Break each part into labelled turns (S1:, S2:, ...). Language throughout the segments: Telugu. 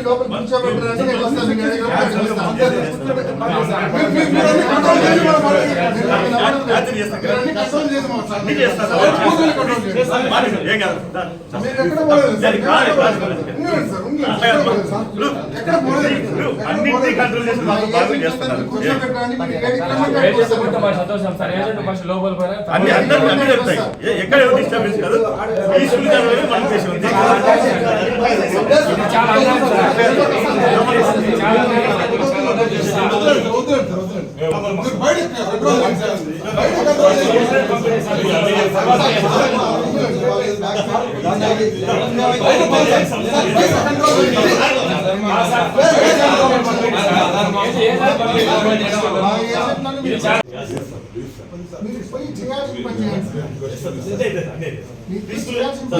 S1: లోపల కూర్చోబెట్టారంటే
S2: అన్నింటినీ కంట్రోల్ చేసి
S3: సంతోషం సార్ ఏజెంట్ ఫస్ట్ లోపల
S2: అన్ని అందరూ అన్ని చెప్తాయి ఏ- ఎక్కడ ఎవరు డిస్టర్బెన్స్ కాదు పీస్ఫుల్గా మనం చేసి ఉంది
S3: చాలా అన్యాయం సార్.
S1: వదలండి, వదలండి, వదలండి. మీరు బయట కంట్రోల్ చేయండి సార్. బయట కంట్రోల్ చేయండి.
S3: ఇది ఏ సార్ పబ్లిక్ కంట్రోల్ చేయడం వల్ల?
S1: మా ఏజెంట్లను
S3: ఇది
S1: మీరు
S3: చాలా
S1: మీరు పోయి చేయాల్సిన పని చేయండి సార్.
S2: పీస్ఫుల్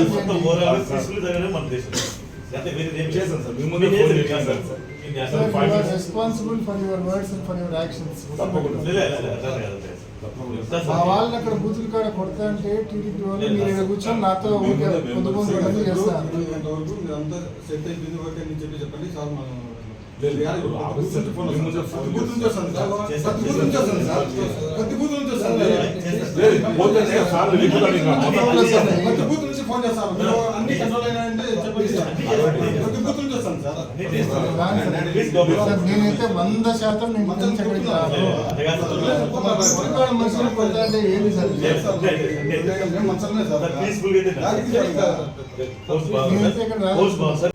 S2: మొత్తం ఓవరాల్ పీస్ఫుల్ జరగడం మన ఉద్దేశం అంటే మీరు ఏం సార్ చేస్తాం sir
S1: Sir, you are responsible for your words and for your actions. మా వాళ్ళని అక్కడ బూతులు కాడ కొడతా అంటే టీడీపీ వాళ్ళు మీరు ఇక్కడ కూర్చొని నాతో ఊరికే పొద్దు పొద్దు కొడుతూ చేస్తారు
S4: మీరంతా సెట్ అయిపోయింది ఓకే అని చెప్పి చెప్పండి సార్ మనం
S5: లేదు, లేదు, ఆఫీసర్ ఫోన్ వస్తుంది.
S4: ప్రతి బూత్ నుంచి వస్తుంది సార్ ప్రతి బూత్ నుంచి వస్తుంది సార్ ప్రతి బూత్ నుంచి వస్తుంది
S5: లేదు, పోతే సార్ వెళ్ళిపోతాడు ఇంకా.
S4: ప్రతి బూత్ నుంచి ఫోన్ చేస్తాను మీరు అన్ని కంట్రోల్ అయినాయంటే చెప్పండి సార్ ప్రతి బూత్ నుంచి వస్తాను సార్
S1: సార్, నేనైతే వంద శాతం నేను ఇక్కడి నుంచి ఎక్కడికి రాను. ఊరికాడ మనుషులు కొడతా అంటే ఏంది సార్
S4: మేము మంచమే సార్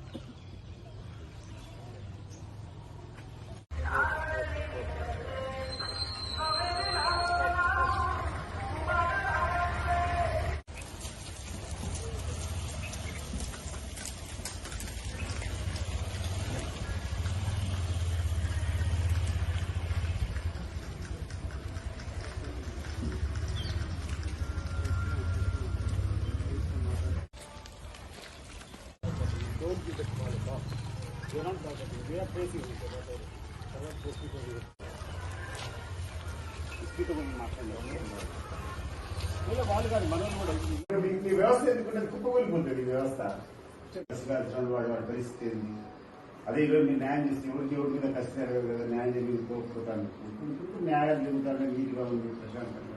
S6: వ్యవస్థ ఎందుకంటే కుప్పకూలిపోతుంది ఈ వ్యవస్థ కష్టాలు వాడి వాడి పరిస్థితి ఏంది అదే ఈరోజు మీరు న్యాయం చేస్తే ఎవరికి ఎవరి మీద కష్టం జరగదు కదా న్యాయం జరిగిపోతాను ఇప్పుడు న్యాయాలు జరుగుతారని నీట్గా ఉంది ప్రశాంతంగా